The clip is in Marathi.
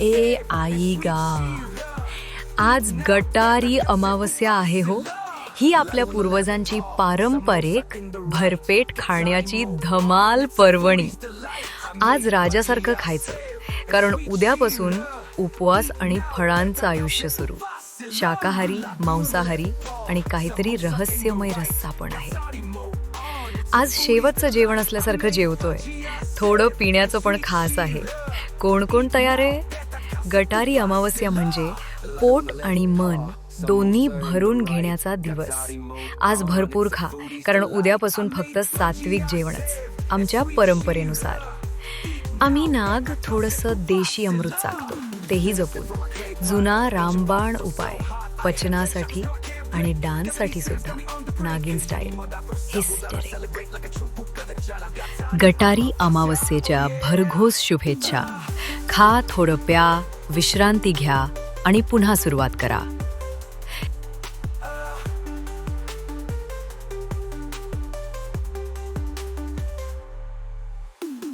ए आई गा. आज गटारी अमावस्या आहे हो. ही आपल्या पूर्वजांची पारंपरिक भरपेट खाण्याची धमाल पर्वणी. आज राजासारखं खायचं कारण उद्यापासून उपवास आणि फळांचं आयुष्य सुरू. शाकाहारी मांसाहारी आणि काहीतरी रहस्यमय रस्सा पण आहे. आज शेवटचं जेवण असल्यासारखं जेवतोय. थोडं पिण्याचं पण खास आहे. कोण कोण तयार आहे? गटारी अमावस्या म्हणजे पोट आणि मन दोन्ही भरून घेण्याचा दिवस. आज भरपूर खा कारण उद्यापासून फक्त सात्विक जेवणच आमच्या परंपरेनुसार. आम्ही नाग थोडंसं देशी अमृत चाकतो तेही जपून. जुना रामबाण उपाय पचनासाठी आणि डान्ससाठी सुद्धा नागिन स्टाईल. हिस्टरिक गटारी अमावस्येच्या भरघोस शुभेच्छा. खा थोडं प्या विश्रांती घ्या आणि पुन्हा सुरुवात करा.